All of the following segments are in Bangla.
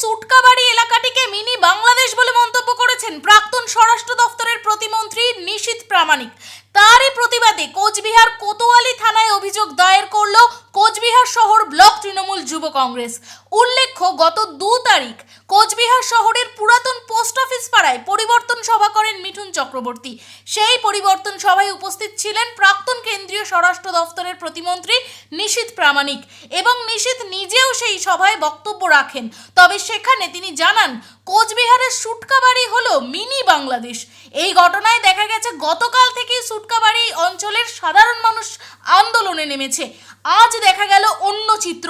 সুটকাবাড়ি এলাকাটিকে মিনি বাংলাদেশ বলে মন্তব্য করেছেন প্রাক্তন স্বরাষ্ট্র দফতরের প্রতিমন্ত্রী নিশীথ প্রামাণিক। তারই প্রতিবাদে কোচবিহার কোতোয়ালি থানায় অভিযোগ দায়ের করল কোচবিহার শহর কংগ্রেস। উল্লেখ্য, গত দু তারিখ কোচবিহার শহরের পুরাতন পোস্ট অফিস পাড়ায় পরিবর্তন সভা করেন মিঠুন চক্রবর্তী। সেই পরিবর্তন সভায় উপস্থিত ছিলেন প্রাক্তন কেন্দ্রীয় স্বরাষ্ট্র দফতরের প্রতিমন্ত্রী নিশীথ প্রামাণিক এবং নিশীথ নিজেও সেই সভায় বক্তব্য রাখেন। তবে সেখানে তিনি জানান, কোচবিহারের সুটকাবাড়ি হলো মিনি বাংলাদেশ। এই ঘটনায় দেখা গেছে, গতকাল থেকেই সুটকাবাড়ি অঞ্চলের সাধারণ মানুষ আন্দোলনে নেমেছে। আজ দেখা গেল অন্য চিত্র।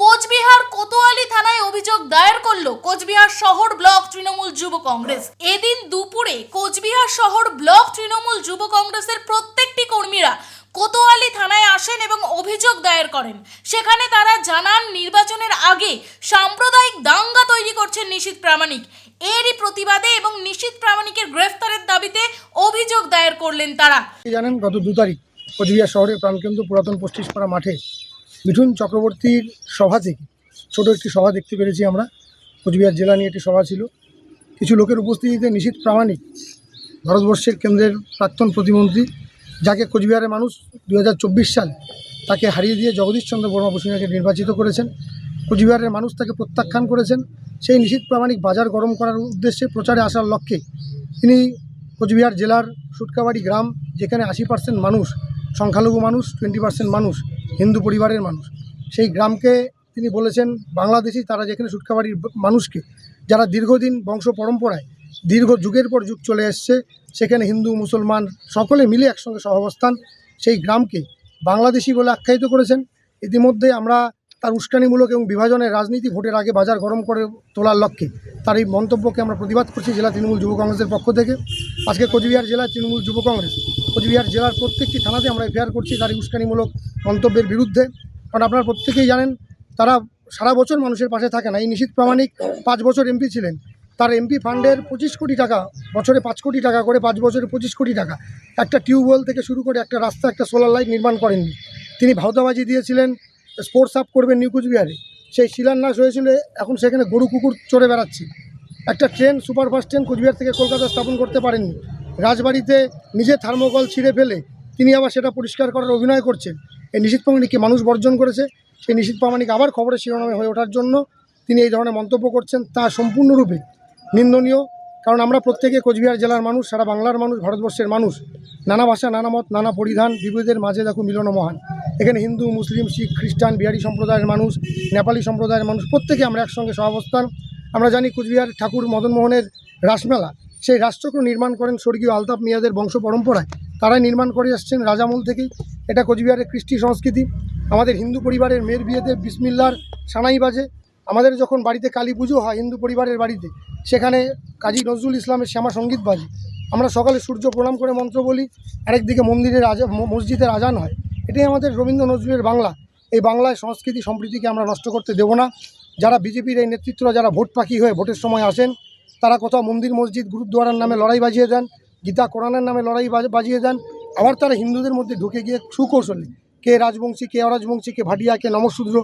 কোচবিহার কোতোয়ালি থানায় অভিযোগ দায়ের করল কোচবিহার শহর ব্লক তৃণমূল যুব কংগ্রেস। এদিন দুপুরে কোচবিহার শহর ব্লক তৃণমূল যুব কংগ্রেসের প্রত্যেকটি কর্মীরা কোতোয়ালি থানায় আসেন এবং অভিযোগ দায়ের করেন। সেখানে তারা জানান, নির্বাচনের আগে সাম্প্রদায়িক দাঙ্গা তৈরি করছেন নিশীথ প্রামাণিক। এরই প্রতিবাদে এবং নিশীথ প্রামাণিকের গ্রেফতারের দাবিতে অভিযোগ দায়ের করলেন তারা। জানেন, গত দু তারিখ কোচবিহার শহরের প্রাণকেন্দ্র পুরাতন পশ্চিমপাড়া মাঠে মিঠুন চক্রবর্তীর সভা থেকে, ছোট একটি সভা দেখতে পেরেছি আমরা। কোচবিহার জেলা নিয়ে একটি সভা ছিল। কিছু লোকের উপস্থিতিতে নিশীথ প্রামাণিক ভারতবর্ষের কেন্দ্রের প্রাক্তন প্রতিমন্ত্রী, যাকে কোচবিহারের মানুষ দু সালে তাকে হারিয়ে দিয়ে জগদীশচন্দ্র বর্মা বসুনিয়াকে নির্বাচিত করেছেন। কোচবিহারের মানুষ তাকে প্রত্যাখ্যান করেছেন। সেই নিশীথ প্রামাণিক বাজার গরম করার উদ্দেশ্যে প্রচারে আসার লক্ষ্যে তিনি কোচবিহার জেলার সুটকাবাড়ি গ্রাম, যেখানে আশি পার্সেন্ট মানুষ সংখ্যালঘু মানুষ টোয়েন্টি পার্সেন্ট মানুষ, হিন্দু পরিবারের মানুষ। সেই গ্রামকে তিনি বলেছেন, বাংলাদেশি তারা যেখানে সুটকাবাড়ির মানুষকে, যারা দীর্ঘদিন বংশ পরম্পরায়, দীর্ঘ যুগের পর যুগ চলে এসছে, সেখানে হিন্দু, মুসলমান সকলে মিলে একসঙ্গে সহাবস্থান, সেই গ্রামকে বাংলাদেশি বলে আখ্যায়িত করেছেন। ইতিমধ্যে আমরা তার উস্কানিমূলক এবং বিভাজনের রাজনীতি ভোটের আগে বাজার গরম করে তোলার লক্ষ্যে তার এই মন্তব্যকে আমরা প্রতিবাদ করছি জেলা তৃণমূল যুব কংগ্রেসের পক্ষ থেকে। আজকে কোচবিহার জেলা তৃণমূল যুব কংগ্রেস কোচবিহার জেলার প্রত্যেকটি থানাতে আমরা এফআইআর করছি, তার উস্কানিমূলক মন্তব্যের বিরুদ্ধে। কারণ আপনারা প্রত্যেকেই জানেন, তারা সারা বছর মানুষের পাশে থাকে না। এই নিশীথ প্রামাণিক পাঁচ বছর এমপি ছিলেন। তার এমপি ফান্ডের পঁচিশ কোটি টাকা, বছরে পাঁচ কোটি টাকা করে পাঁচ বছরে পঁচিশ কোটি টাকা। একটা টিউবওয়েল থেকে শুরু করে একটা রাস্তা, একটা সোলার লাইট নির্মাণ করেননি। তিনি ভাওতাবাজি দিয়েছিলেন স্পোর্টস আপ করবেন নিউ কুচবিহারে। সেই শিলান্যাস হয়েছিল, এখন সেখানে গরু কুকুর চড়ে বেড়াচ্ছে। একটা ট্রেন সুপারফাস্ট ট্রেন কোচবিহার থেকে কলকাতা স্থাপন করতে পারেননি। রাজবাড়িতে নিজে থার্মোকল ছিঁড়ে ফেলে তিনি আবার সেটা পরিষ্কার করার অভিনয় করছেন। এই নিশীথ প্রামাণিককে মানুষ বর্জন করেছে। সেই নিশীথ প্রামাণিক আবার খবরের শিরোনামে হয়ে ওঠার জন্য তিনি এই ধরনের মন্তব্য করছেন তা সম্পূর্ণরূপে নিন্দনীয়। কারণ আমরা প্রত্যেকে কোচবিহার জেলার মানুষ, সারা বাংলার মানুষ, ভারতবর্ষের মানুষ। নানা ভাষা, নানা মত, নানা পরিধান বিবিধের মাঝে দেখো মিলন মহান। এখানে হিন্দু, মুসলিম, শিখ, খ্রিস্টান, বিহারি সম্প্রদায়ের মানুষ, নেপালি সম্প্রদায়ের মানুষ, প্রত্যেকে আমরা একসঙ্গে সহাবস্থান। আমরা জানি কোচবিহার ঠাকুর মদনমোহনের রাসমেলা। সেই রাষ্ট্রক্র নির্মাণ করেন স্বর্গীয় আলতাফ মিয়াদের বংশ পরম্পরায়। তারাই নির্মাণ করে আসছেন রাজামূল থেকেই। এটা কোচবিহারের কৃষ্টি সংস্কৃতি। আমাদের হিন্দু পরিবারের মেয়ের বিয়েতে বিসমিল্লার সানাই বাজে। আমাদের যখন বাড়িতে কালী পুজো হয় হিন্দু পরিবারের বাড়িতে, সেখানে কাজী নজরুল ইসলামের শ্যামা সংগীত বাজে। আমরা সকালে সূর্য প্রণাম করে মন্ত্র বলি, আরেকদিকে মন্দিরের আজা মসজিদের আজান হয়। এটাই আমাদের রবীন্দ্র নজরুলের বাংলা। এই বাংলায় সংস্কৃতি সম্প্রীতিকে আমরা নষ্ট করতে দেব না। যারা বিজেপির এই নেতৃত্বরা, যারা ভোট পাখি হয়ে ভোটের সময় আসেন তারা কোথাও মন্দির, মসজিদ গুরুদ্বারার নামে লড়াই বাজিয়ে দেন, গীতা কোরআনের নামে লড়াই বাজিয়ে দেন, আবার তারা হিন্দুদের মধ্যে ঢুকে গিয়ে সুকৌশলে কে রাজবংশী, কে অরাজবংশী, কে ভাটিয়া, কে নমশূদ্র,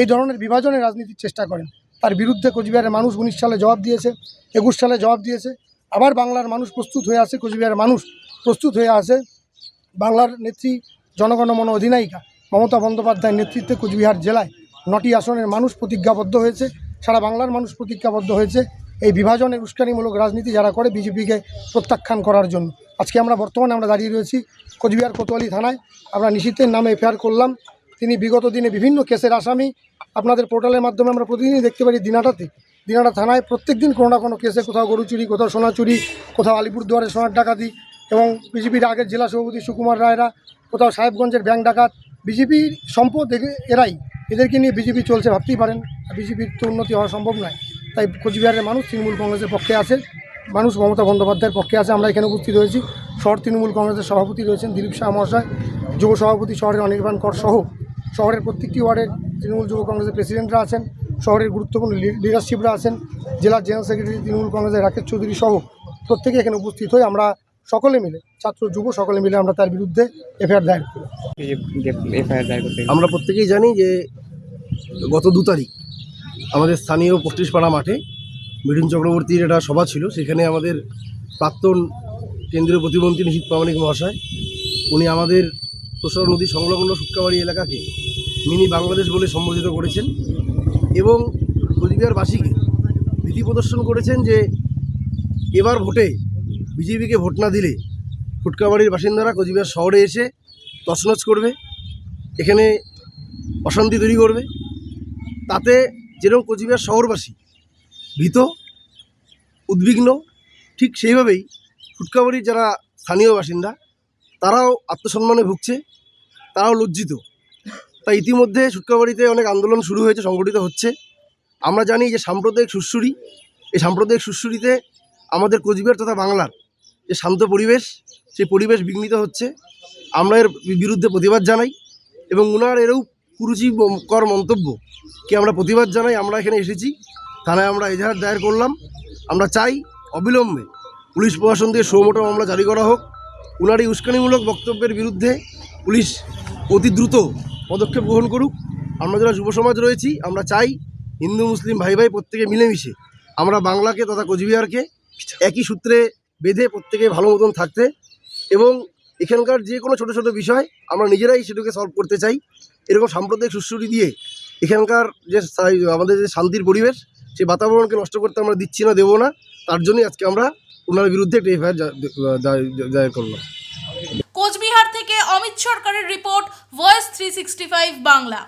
এই ধরনের বিভাজনের রাজনীতির চেষ্টা করেন। তার বিরুদ্ধে কোচবিহারের মানুষ উনিশ সালে জবাব দিয়েছে, একুশ সালে জবাব দিয়েছে, আবার বাংলার মানুষ প্রস্তুত হয়ে আসে কোচবিহারের মানুষ প্রস্তুত হয়ে আসে বাংলার নেত্রী জনগণমন অধিনায়িকা মমতা বন্দ্যোপাধ্যায়ের নেতৃত্বে কোচবিহার জেলায় নটি আসনের মানুষ প্রতিজ্ঞাবদ্ধ হয়েছে, সারা বাংলার মানুষ প্রতিজ্ঞাবদ্ধ হয়েছে এই বিভাজনের উস্কানিমূলক রাজনীতি যারা করে, বিজেপিকে প্রত্যাখ্যান করার জন্য। আজকে আমরা বর্তমানে আমরা দাঁড়িয়ে রয়েছি কোচবিহার কোতোয়ালি থানায়। আমরা নিশীথের নামে এফআইআর করলাম। তিনি বিগত দিনে বিভিন্ন কেসের আসামি। আপনাদের পোর্টালের মাধ্যমে আমরা প্রতিদিনই দেখতে পারি দিনাটাতে। দিনাটা থানায় প্রত্যেক দিন কোনো না কোনো কেসে কোথাও গরু চুরি, কোথাও সোনা চুরি, কোথাও আলিপুরদুয়ারে সোনার ডাকাতি এবং বিজেপির আগের জেলা সভাপতি সুকুমার রায়রা, কোথাও সাহেবগঞ্জের ব্যাংক ডাকাত। বিজেপির সম্পদ এরাই। এদেরকে নিয়ে বিজেপি চলছে ভাবতেই পারেন। বিজেপির তো উন্নতি হওয়া সম্ভব নয়। তাই কোচবিহারের মানুষ তৃণমূল কংগ্রেসের পক্ষে আছে। মানুষ মমতা বন্দ্যোপাধ্যায়ের পক্ষে আছে। আমরা এখানে উপস্থিত হয়েছি। শহর তৃণমূল কংগ্রেসের সভাপতি রয়েছেন দিলীপ শাহ মহাশয়। যুব সভাপতি শহরের অনির্বাণ কর সহ শহরের প্রত্যেকটি ওয়ার্ডের তৃণমূল যুব কংগ্রেসের প্রেসিডেন্টরা আছেন। শহরের গুরুত্বপূর্ণ লিডারশিপরা আছেন। জেলার জেনারেল সেক্রেটারি তৃণমূল কংগ্রেসের রাকেশ চৌধুরী সহ প্রত্যেকে এখানে উপস্থিত হয়ে আমরা সকলে মিলে ছাত্র যুব সকলে মিলে আমরা তার বিরুদ্ধে এফআইআর দায়ের করি। এফআইআর দায়ের করতে আমরা প্রত্যেকেই জানি যে গত দু তারিখ আমাদের স্থানীয় পঁচিশপাড়া মাঠে, মিঠুন চক্রবর্তীর একটা সভা ছিল, সেখানে আমাদের প্রাক্তন কেন্দ্রীয় প্রতিমন্ত্রী নিশীত প্রামাণিক মহাশয়, উনি আমাদের তোসর নদী সংলগ্ন সুটকাবাড়ি এলাকাকে মিনি বাংলাদেশ বলে সম্বোধিত করেছেন এবং কোচবিহারবাসীকে ভীতি প্রদর্শন করেছেন যে এবার ভোটে বিজেপিকে ভোট না দিলে ফুটকাবাড়ির বাসিন্দারা কোচবিহার শহরে এসে তছনছ করবে, এখানে অশান্তি তৈরি করবে। তাতে যেরকম কোচবিহার শহরবাসী, ভীত, উদ্বিগ্ন, ঠিক সেইভাবেই ফুটকাবাড়ির যারা স্থানীয় বাসিন্দা, তারাও আত্মসম্মানে ভুগছে, তারাও লজ্জিত। তাই ইতিমধ্যে সুটকাবাড়িতে অনেক আন্দোলন শুরু হয়েছে, সংগঠিত হচ্ছে। আমরা জানি যে সাম্প্রদায়িক সুশ্রুরি, এই সাম্প্রদায়িক সুশ্রুরিতে আমাদের কোচবিহার তথা বাংলার যে শান্ত পরিবেশ, সেই পরিবেশ বিঘ্নিত হচ্ছে। আমরা এর বিরুদ্ধে প্রতিবাদ জানাই এবং উনার এরও কুরুচিকর মন্তব্য। কি আমরা প্রতিবাদ জানাই? আমরা এখানে এসেছি, থানায় আমরা এজাহার দায়ের করলাম। আমরা চাই অবিলম্বে পুলিশ প্রশাসন দিয়ে সৌমোটো মামলা জারি করা হোক। উনার এই উস্কানিমূলক বক্তব্যের বিরুদ্ধে পুলিশ অতি দ্রুত পদক্ষেপ গ্রহণ করুক। আমরা যারা যুব সমাজ রয়েছি, আমরা চাই হিন্দু, মুসলিম ভাই ভাই প্রত্যেকে মিলেমিশে আমরা বাংলাকে তথা কোচবিহারকে একই সূত্রে বেঁধে প্রত্যেকে ভালো মতন থাকতে এবং এখানকার যে কোনো ছোটো ছোটো বিষয়, আমরা নিজেরাই সেটাকে সলভ করতে চাই। এরকম সাম্প্রদায়িক সুশ্রুতি দিয়ে এখানকার যে আমাদের যে শান্তির পরিবেশ সেই বাতাবরণকে নষ্ট করতে আমরা দিচ্ছি না, দেবো না। তার জন্যই আজকে আমরা ওনার বিরুদ্ধে একটা এফআইআর দায়ের করলাম। কোচবিহার থেকে অমিত সরকারের রিপোর্ট ভয়েস থ্রি বাংলা।